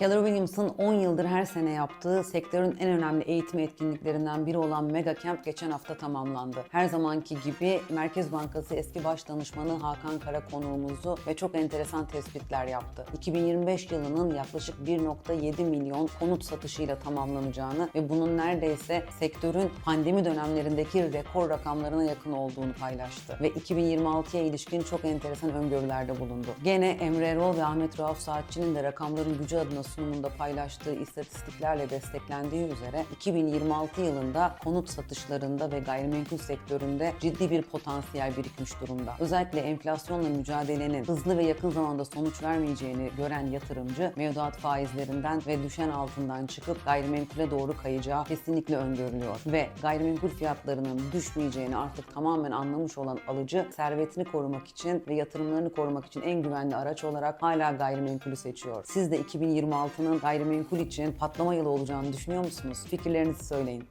Keller Williams'ın 10 yıldır her sene yaptığı sektörün en önemli eğitim etkinliklerinden biri olan Mega Camp geçen hafta tamamlandı. Her zamanki gibi Merkez Bankası eski baş danışmanı Hakan Kara konuğumuzu ve çok enteresan tespitler yaptı. 2025 yılının yaklaşık 1.7 milyon konut satışıyla tamamlanacağını ve bunun neredeyse sektörün pandemi dönemlerindeki rekor rakamlarına yakın olduğunu paylaştı. Ve 2026'ya ilişkin çok enteresan öngörülerde bulundu. Gene Emre Erol ve Ahmet Rauf Saatçı'nın da rakamların gücü adına sunumunda paylaştığı istatistiklerle desteklendiği üzere 2026 yılında konut satışlarında ve gayrimenkul sektöründe ciddi bir potansiyel birikmiş durumda. Özellikle enflasyonla mücadelenin hızlı ve yakın zamanda sonuç vermeyeceğini gören yatırımcı mevduat faizlerinden ve düşen altından çıkıp gayrimenkule doğru kayacağı kesinlikle öngörülüyor. Ve gayrimenkul fiyatlarının düşmeyeceğini artık tamamen anlamış olan alıcı servetini korumak için ve yatırımlarını korumak için en güvenli araç olarak hala gayrimenkulü seçiyor. Siz de 2026'nın gayrimenkul için patlama yılı olacağını düşünüyor musunuz? Fikirlerinizi söyleyin.